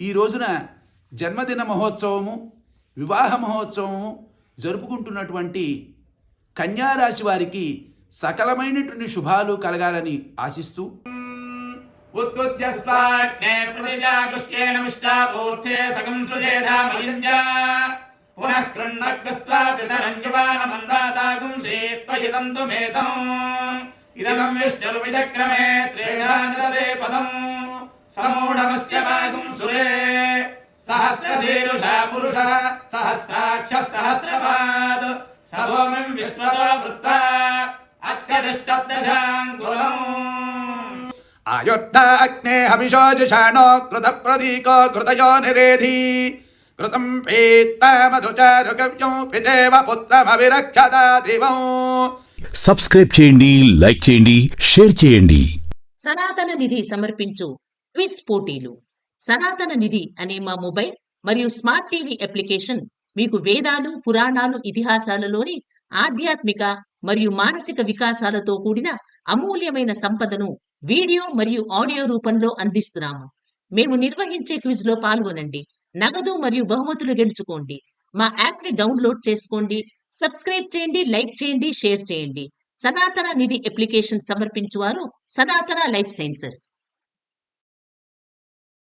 ఈ రోజున జన్మదిన మహోత్సవము వివాహ మహోత్సవము జరుపుకుంటున్నటువంటి కన్యారాశి వారికి సకలమైనటువంటి శుభాలు కలగాలని ఆశిస్తూ ఉత్తుద్యస్వాగ్నే సగం ఇదం విష్ణుర్విచక్రమే త్రేధానదే పదం। సమూఢమస్య సురే సహస్రశీరుషా పురుష సహస్రాక్ష సహస్రపాద్ సభోమిం విశ్వతో వృత్త అత్యదిష్టదశాంగులం ఆయుర్ధాగ్నే హవిషోజిషాణో కృత ప్రదీకో కృతయో నిరేధి కృతం పీత్త మధుచారు కవ్యం పిచేవ పుత్రమవిరక్షత దివం సబ్స్క్రైబ్ చేయండి లైక్ చేయండి షేర్ చేయండి. సనాతన నిధి సమర్పించు క్విజ్ పోటీలు. సనాతన నిధి అనే మా మొబైల్ మరియు స్మార్ట్ టీవీ అప్లికేషన్ మీకు వేదాలు పురాణాలు ఇతిహాసాలలోని ఆధ్యాత్మిక మరియు మానసిక వికాసాలతో కూడిన అమూల్యమైన సంపదను వీడియో మరియు ఆడియో రూపంలో అందిస్తున్నాము. మేము నిర్వహించే క్విజ్లో పాల్గొనండి. నగదు మరియు బహుమతులు గెలుచుకోండి. మా యాప్ని డౌన్లోడ్ చేసుకోండి. సబ్స్క్రైబ్ చేయండి లైక్ చేయండి షేర్ చేయండి. సనాతన నిధి అప్లికేషన్ సమర్పించువారు సనాతన లైఫ్ సైన్సెస్.